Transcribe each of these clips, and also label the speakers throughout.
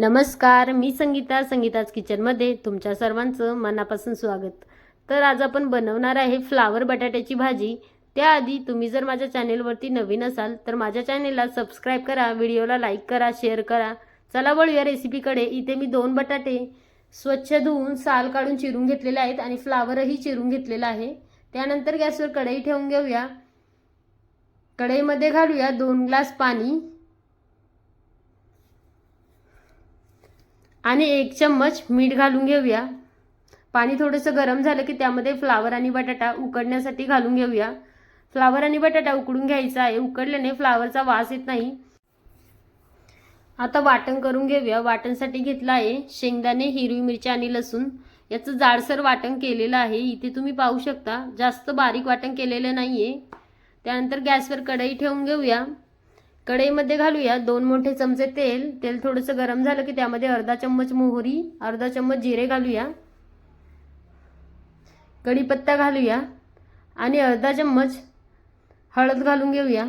Speaker 1: नमस्कार मी संगीता संगीताज किचनमध्ये तुमच्या सर्वांचं मनापासून स्वागत. तर आज आपण बनवणार आहे फ्लावर बटाट्याची भाजी. त्याआधी तुम्ही जर माझ्या चॅनेलवरती नवीन असाल तर माझ्या चॅनेलला सबस्क्राईब करा व्हिडिओला लाईक करा शेअर करा. चला वळूया रेसिपीकडे इथे मी दोन बटाटे स्वच्छ धुवून साल काढून चिरून घेतलेले आहेत आणि फ्लावरही चिरून घेतलेला आहे. त्यानंतर गॅसवर कढई ठेवून घेऊया. कढईमध्ये घालूया दोन ग्लास पाणी. आणि एक चम्मच मीठ घालून घेऊया. पाणी थोडंसं गरम झालं की त्यामध्ये फ्लावर आणि बटाटा उकडण्यासाठी घालून घेऊया. फ्लावर आणि बटाटा उकडून घ्यायचा आहे. उकडल्याने फ्लावरचा वास येत नाही. आता वाटण करून घेऊया. वाटणसाठी घेतलं आहे शेंगदाणे हिरवी मिरची आणि लसूण. याचं जाडसर वाटण केलेलं आहे. इथे तुम्ही पाहू शकता जास्त बारीक वाटण केलेलं नाही आहे त्यानंतर गॅसवर कढई ठेवून घेऊया. कढईमध्ये घालूया दोन मोठे चमचे तेल. तेल थोडंसं गरम झालं की त्यामध्ये अर्धा चम्मच मोहरी अर्धा चम्मच जिरे घालूया. कढीपत्ता घालूया. आणि अर्धा चम्मच हळद घालून घेऊया.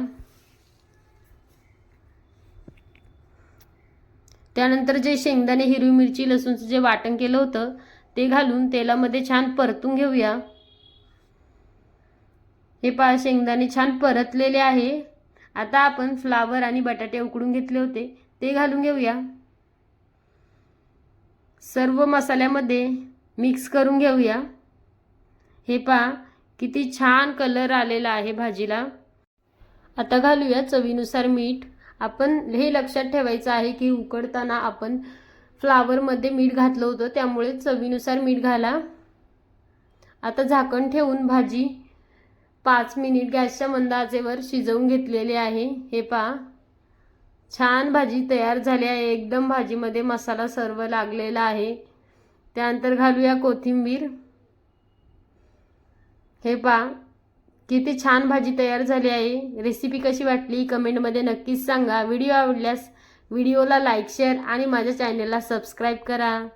Speaker 1: त्यानंतर जे शेंगदाणे हिरवी मिरची लसूणचं जे वाटण केलं होतं ते घालून तेलामध्ये छान परतून घेऊया. हे पा शेंगदाणे छान परतलेले आहे. आता आपण फ्लावर आणि बटाटे उकडून घेतले होते. ते घालून घेऊया. सर्व मसाल्यामध्ये मिक्स करून घेऊया. हे पहा किती छान कलर आलेला आहे भाजीला. आता घालूया चवीनुसार मीठ. आपण हे लक्षात ठेवायचं आहे की उकडताना आपण फ्लावरमध्ये मीठ घातलं होतं त्यामुळे चवीनुसार मीठ घाला. आता झाकण ठेवून भाजी पाच मिनिट गॅसच्या मंद आचेवर शिजवून घेतलेले आहे. हे पहा. छान भाजी तयार झाली आहे. एकदम भाजीमध्ये मसाला सर्व लागलेला आहे. त्यानंतर घालूया कोथिंबीर. हे पहा. किती छान भाजी तयार झाली आहे. रेसिपी कशी वाटली कमेंटमध्ये नक्कीच सांगा. व्हिडिओ आवडल्यास व्हिडिओला लाईक शेअर आणि माझ्या चॅनलला सबस्क्राईब करा.